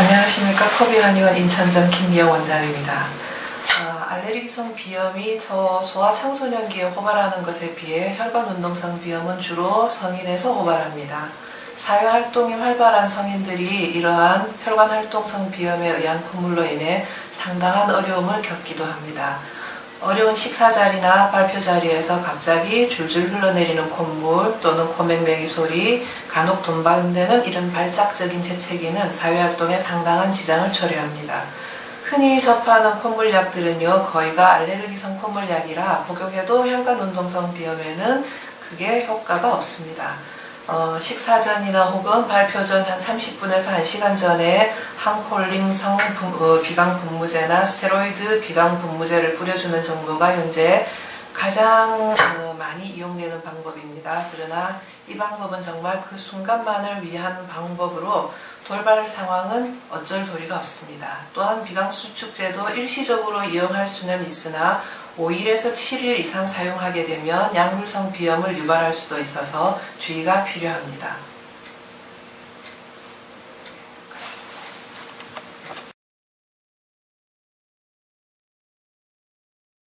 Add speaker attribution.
Speaker 1: 안녕하십니까 코비 한의원 인천점 김미영 원장입니다. 아, 알레르기성 비염이 저 소아 청소년기에 호발하는 것에 비해 혈관운동성 비염은 주로 성인에서 호발합니다. 사회활동이 활발한 성인들이 이러한 혈관활동성 비염에 의한 콧물로 인해 상당한 어려움을 겪기도 합니다. 어려운 식사 자리나 발표 자리에서 갑자기 줄줄 흘러내리는 콧물 또는 코맹맹이 소리, 간혹 돈반되는 이런 발작적인 재채기는 사회활동에 상당한 지장을 초래합니다. 흔히 접하는 콧물약들은요 거의가 알레르기성 콧물약이라 복용해도 혈관 운동성 비염에는 크게 효과가 없습니다. 어, 식사 전이나 혹은 발표 전 한 30분에서 1시간 전에 항콜링성 어, 비강 분무제나 스테로이드 비강 분무제를 뿌려주는 정도가 현재 가장 어, 많이 이용되는 방법입니다. 그러나 이 방법은 정말 그 순간만을 위한 방법으로 돌발 상황은 어쩔 도리가 없습니다. 또한 비강수축제도 일시적으로 이용할 수는 있으나 5일에서 7일 이상 사용하게 되면 약물성 비염을 유발할 수도 있어서 주의가 필요합니다.